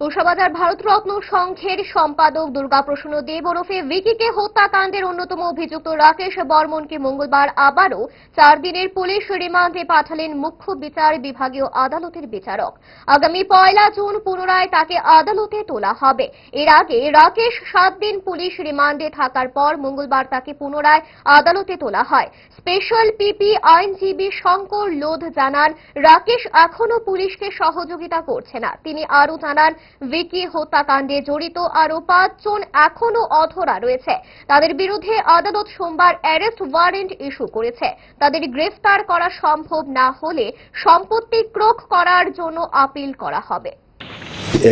তুষাবাজার ভারতরত্ন সংঘের সম্পাদক দুর্গাপ্রসন্ন দেব ওরফে ভিকিকে হত্যাকাণ্ডের অন্যতম অভিযুক্ত রাকেশ বর্মনকে মঙ্গলবার আবারও চার দিনের পুলিশ রিমান্ডে পাঠালেন মুখ্য বিচার বিভাগীয় আদালতের বিচারক। আগামী পয়লা জুন পুনরায় তাকে আদালতে তোলা হবে। এর আগে রাকেশ সাত দিন পুলিশ রিমান্ডে থাকার পর মঙ্গলবার তাকে পুনরায় আদালতে তোলা হয়। স্পেশাল পিপি আইনজীবী শঙ্কর লোধ জানান, রাকেশ এখনও পুলিশকে সহযোগিতা করছে না। তিনি আরও জানান ভিকি হত্যাকাণ্ডে জড়িত আরও পাঁচজন এখনও অধরা রয়েছে। তাদের বিরুদ্ধে আদালত সোমবার অ্যারেস্ট ওয়ারেন্ট ইস্যু করেছে। তাদের গ্রেফতার করা সম্ভব না হলে সম্পত্তি ক্রোক করার জন্য আপিল করা হবে।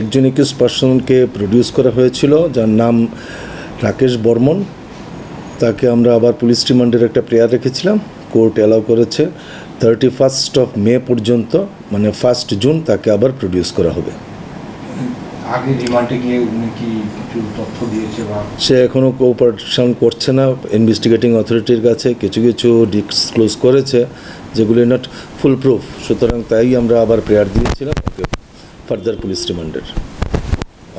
একজন একুশ পার্সনকে প্রডিউস করা হয়েছিল, যার নাম রাকেশ বর্মন। তাকে আমরা আবার পুলিশ রিমান্ডের একটা প্রেয়ার রেখেছিলাম। কোর্ট অ্যালাউ করেছে। থার্টি ফার্স্ট অফ মে পর্যন্ত মানে ফার্স্ট জুন তাকে আবার প্রডিউস করা হবে। সে এখনও কোঅপারেশন করছে না। ইনভেস্টিগেটিং অথরিটির কাছে কিছু কিছু ডিসক্লোজ করেছে, যেগুলি নট ফুল প্রুফ সুতরাং তাই আমরা আবার প্রেয়ার দিয়েছিলাম, ওকে ফার্দার পুলিশ রিমান্ডের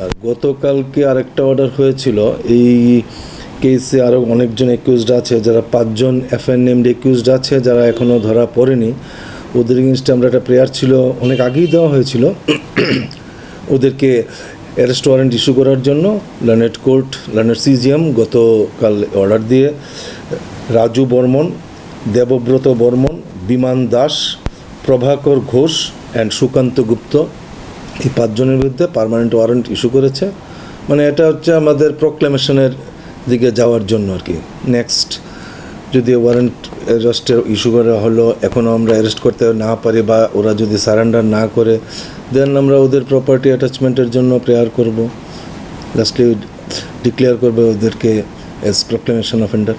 আর গতকালকে আরেকটা অর্ডার হয়েছিল, এই কেসে আরও অনেকজন একিউজড আছে, যারা পাঁচজন এফএন নেমড একিউজড আছে, যারা এখনও ধরা পড়েনি। ওদের এগেনস্টে আমরা একটা প্রেয়ার ছিল, অনেক আগেই দেওয়া হয়েছিল। ওদেরকে অ্যারেস্ট ওয়ারেন্ট ইস্যু করার জন্য লার্নেট কোর্ট লার্নেট সিজিএম গতকাল অর্ডার দিয়ে রাজু বর্মন, দেবব্রত বর্মন, বিমান দাস, প্রভাকর ঘোষ অ্যান্ড সুকান্ত গুপ্ত এই পাঁচজনের বিরুদ্ধে পার্মানেন্ট ওয়ারেন্ট ইস্যু করেছে। মানে এটা হচ্ছে আমাদের প্রোক্লেমেশনের দিকে যাওয়ার জন্য আর কি। নেক্সট যদি ওয়ারেন্ট অ্যারেস্টের ইস্যু করা হলো, এখনও আমরা অ্যারেস্ট করতে না পারি বা ওরা যদি সারেন্ডার না করে দেন আমরা ওদের প্রপার্টি অ্যাটাচমেন্টের জন্য প্রেয়ার করব। লাস্টলি ডিক্লেয়ার করবে ওদেরকে এস প্রক্লেমেশন অফেন্ডার